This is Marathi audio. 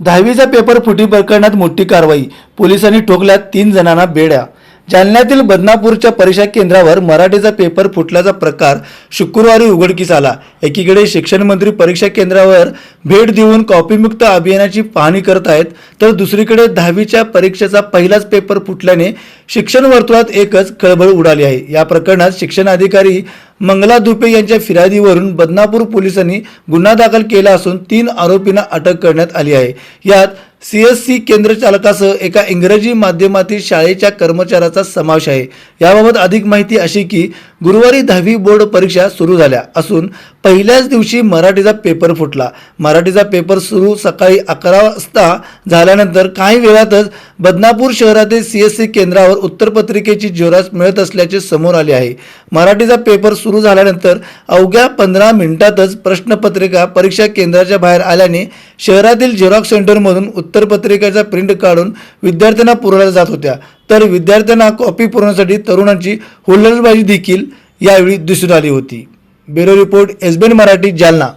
दहावीचा पेपर फुटी प्रकरणात मोठी कारवाई. पोलिसांनी ठोकल्यात तीन जणांना बेड्या. जालन्यातील बदनापूरच्या परीक्षा केंद्रावर मराठीचा पेपर फुटल्याचा प्रकार शुक्रवारी उघडकीस आला. एकीकडे शिक्षण मंत्री परीक्षा केंद्रावर भेट देऊन कॉपीमुक्त अभियानाची पाहणी करत आहेत तर दुसरीकडे दहावीच्या परीक्षेचा पहिलाच पेपर फुटल्याने शिक्षण वर्तुळात एकच खळबळ उडाली आहे. या प्रकरणात शिक्षण अधिकारी मंगला दुपे यांच्या फिर्यादीवरून बदनापूर पोलिसांनी गुन्हा दाखल केला असून तीन आरोपींना अटक करण्यात आली आहे. यात सीएससी केंद्र चालकासह एका इंग्रजी माध्यमातील शाळेच्या कर्मचाऱ्याचा समावेश आहे. याबाबत अधिक माहिती अशी की गुरुवारी दहावी बोर्ड परीक्षा सुरू झाल्या असून पहिल्याच दिवशी मराठीचा पेपर फुटला. मराठीचा पेपर सुरू सकाळी अकरा वाजता झाल्यानंतर काही वेळातच बदनापूर शहरातील सीएससी केंद्रावर उत्तरपत्रिकेची जोरास मिळत असल्याचे समोर आले आहे. मराठीचा पेपर सुरू झाल्यानंतर अवघ्या पंधरा मिनिटातच प्रश्नपत्रिका परीक्षा केंद्राच्या बाहेर आल्याने शहरातील झेरॉक्स सेंटरमधून उत्तरपत्रिकेचा प्रिंट काढून विद्यार्थ्यांना पुरवल्या जात होत्या. तर विद्यार्थ्यांना कॉपी पुरवण्यासाठी तरुणांची हुल्लडबाजी देखील यावेळी दिसून आली होती. Bureau report SBN Marathi Jalna.